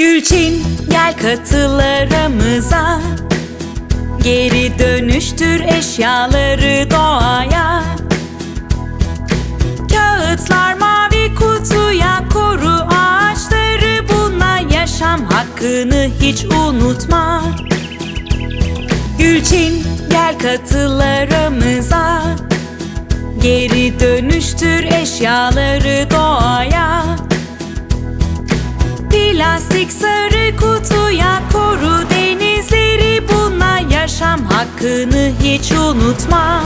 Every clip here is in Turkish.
Gülçin gel katıl aramıza Geri dönüştür eşyaları doğaya. Kağıtlar mavi kutuya koru ağaçları. Bununla yaşam hakkını hiç unutma. Gülçin gel katıl aramıza Geri dönüştür eşyaları doğaya Plastik sarı kutuya koru denizleri Bununla yaşam hakkını hiç unutma.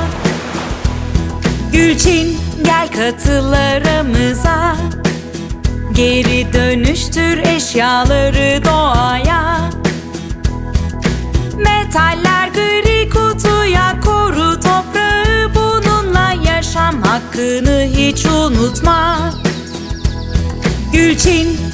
Gülçin gel katıl aramıza Geri dönüştür eşyaları doğaya. Metaller gri kutuya koru toprağı Bununla yaşam hakkını hiç unutma. Gülçin